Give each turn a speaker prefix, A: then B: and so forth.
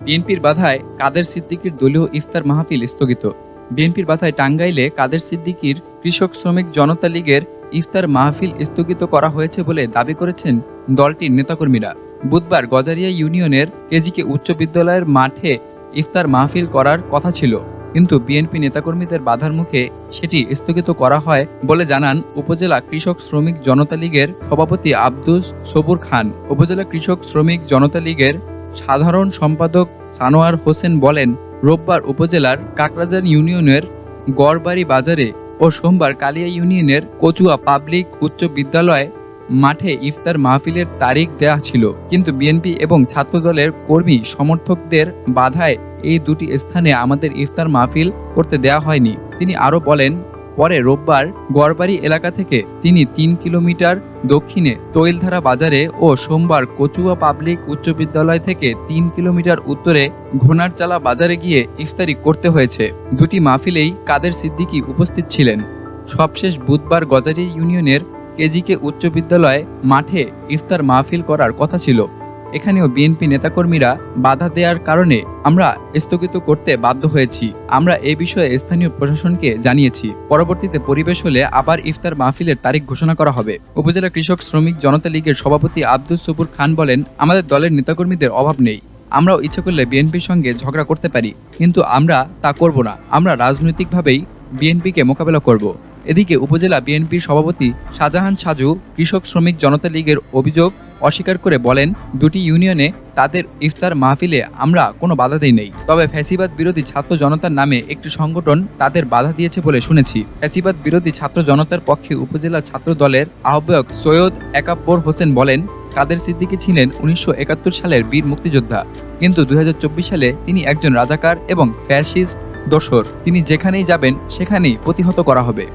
A: বিএনপির বাধায় কাদের সিদ্দিকির দলীয় ইফতার মাহফিল স্থগিত? বিএনপির বাধায় টাঙ্গাইলে কাদের সিদ্দিকির কৃষক শ্রমিক জনতা লীগের ইফতার মাহফিল স্থগিত করা হয়েছে বলে দাবি করেছেন দলটির নেতাকর্মীরা। বুধবার গজারিয়া ইউনিয়নের কেজিকে উচ্চ বিদ্যালয়ের মাঠে ইফতার মাহফিল করার কথা ছিল। কিন্তু বিএনপি নেতাকর্মীদের বাধার মুখে সেটি স্থগিত করা হয় বলে জানান উপজেলা কৃষক শ্রমিক জনতা লীগের সভাপতি আব্দুস সবুর খান। উপজেলা কৃষক শ্রমিক জনতা লীগের সাধারণ সম্পাদক সানোয়ার হোসেন বলেন, রোববার উপজেলার কাকরাজান ইউনিয়নের গড়বাড়ি বাজারে ও সোমবার কালিয়া ইউনিয়নের কচুয়া পাবলিক উচ্চ বিদ্যালয় মাঠে ইফতার মাহফিলের তারিখ দেয়া ছিল। কিন্তু বিএনপি এবং ছাত্রদলের কর্মী সমর্থকদের বাধায় এই দুটি স্থানে আমাদের ইফতার মাহফিল করতে দেয়া হয়নি। তিনি আরও বলেন পরে রোববার গড়বাড়ি এলাকা থেকে তিনি তিন কিলোমিটার দক্ষিণে তৈলধারা বাজারে ও সোমবার কচুয়া পাবলিক উচ্চ বিদ্যালয় থেকে তিন কিলোমিটার উত্তরে ঘোনারচালা বাজারে গিয়ে ইফতারি করতে হয়েছে। দুটি মাহফিলেই কাদের সিদ্দিকী উপস্থিত ছিলেন। সবশেষ বুধবার গজারি ইউনিয়নের কেজিকে উচ্চ বিদ্যালয় মাঠে ইফতার মাহফিল করার কথা ছিল। এখানেও বিএনপি নেতাকর্মীরা বাধা দেওয়ার কারণে আমরা স্থগিত করতে বাধ্য হয়েছি। আমরা এ বিষয়ে স্থানীয় প্রশাসনকে জানিয়েছি। পরবর্তীতে পরিবেশ হলে আবার ইফতার মাহফিলের তারিখ ঘোষণা করা হবে। উপজেলা কৃষক শ্রমিক জনতা লীগের সভাপতি আব্দুল সবুর খান বলেন, আমাদের দলের নেতাকর্মীদের অভাব নেই। আমরাও ইচ্ছে করলে বিএনপির সঙ্গে ঝগড়া করতে পারি। কিন্তু আমরা তা করব না। আমরা রাজনৈতিকভাবেই বিএনপিকে মোকাবেলা করব। এদিকে উপজেলা বিএনপির সভাপতি শাহজাহান সাজু কৃষক শ্রমিক জনতা লীগের অভিযোগ অস্বীকার করে বলেন, দুটি ইউনিয়নে তাদের ইফতার মাহফিলে আমরা কোনো বাধা দিই নেই। তবে ফ্যাসিবাদ বিরোধী ছাত্র জনতার নামে একটি সংগঠন তাদের বাধা দিয়েছে বলে শুনেছি। ফ্যাসিবাদ বিরোধী ছাত্র জনতার পক্ষে উপজেলা ছাত্র দলের আহ্বায়ক সৈয়দ একাব্বর হোসেন বলেন, কাদের সিদ্দিকী ছিলেন উনিশশো একাত্তর সালের বীর মুক্তিযোদ্ধা, কিন্তু দু হাজার চব্বিশ সালে তিনি একজন রাজাকার এবং ফ্যাসিস্ট দোসর তিনি যেখানেই যাবেন, সেখানেই প্রতিহত করা হবে।